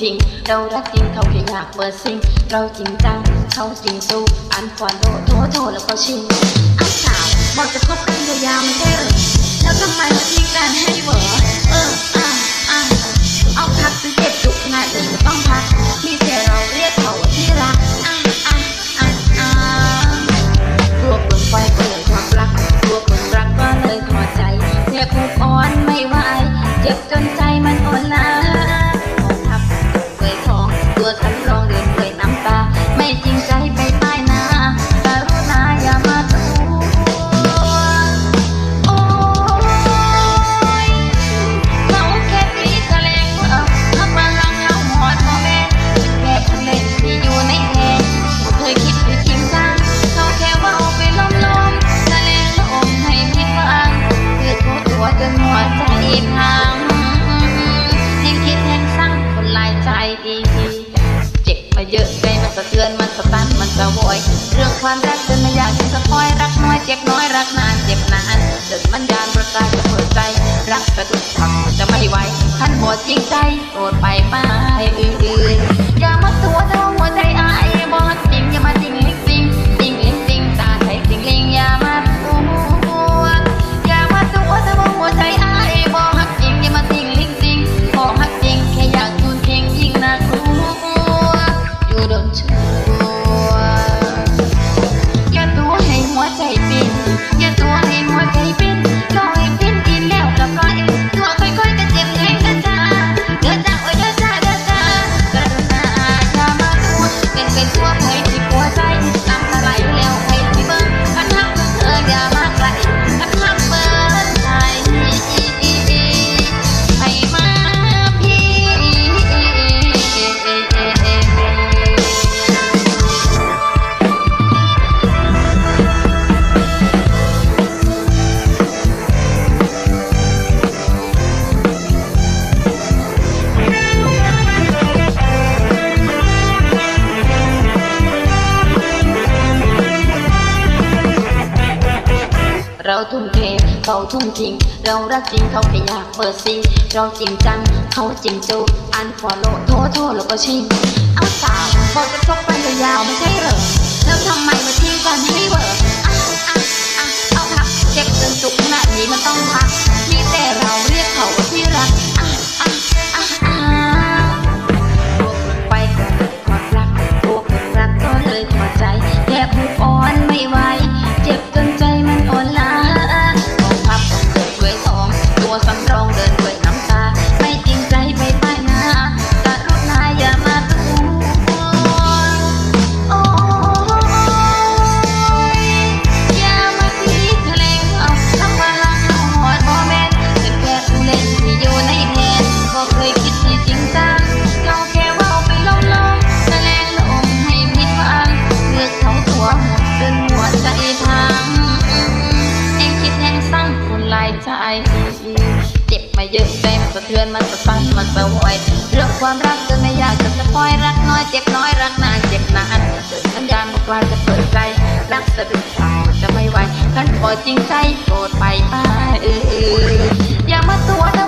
ทิ้ง เรารักจริงเขาแค่อยากเปิดซิง เราจริงจังเขาจริงสู้ อันฟอนโล่โทโทแล้วก็ชิงอาสาวบอกจะคบกันยาวๆไม่ใช่หรือแล้วทำไมมาทิ้งกันให้เหวอเออ เจ็บมาเยอะใจมันสะเทือนมันสะตันมันสะโวย เรื่องความรักจนไม่อยากจะสปอยรักน้อยเจ็บน้อยรักนานเจ็บนานเดินมันยานประกายจะ เราทุ่มเทเขาทุ่มทิ้งเรารักจริงเขาแค่อยากเปิดซิงเราจริงจังเขาจริงจูอันฟอลโล่โทษโทษแล้วก็ชิงเอาสาวบอกจะคบกันยาวๆไม่ใช่เหรอแล้วทำไมมาทิ้งกันให้เหวอร์ เยอะไปมันสะเทือนมันสะฟังมันสะวยเรื่องความรักเธไม่อยากจะสปอยรักน้อยเจ็บน้อยรักนานเจ็บนานเกิดสัญญาณบอกว่าจะเปิดใจรักสะดุดตาจะไม่ไหวฉันปล่อยจริงใจโกรธไปไปอย่ามาตัวเ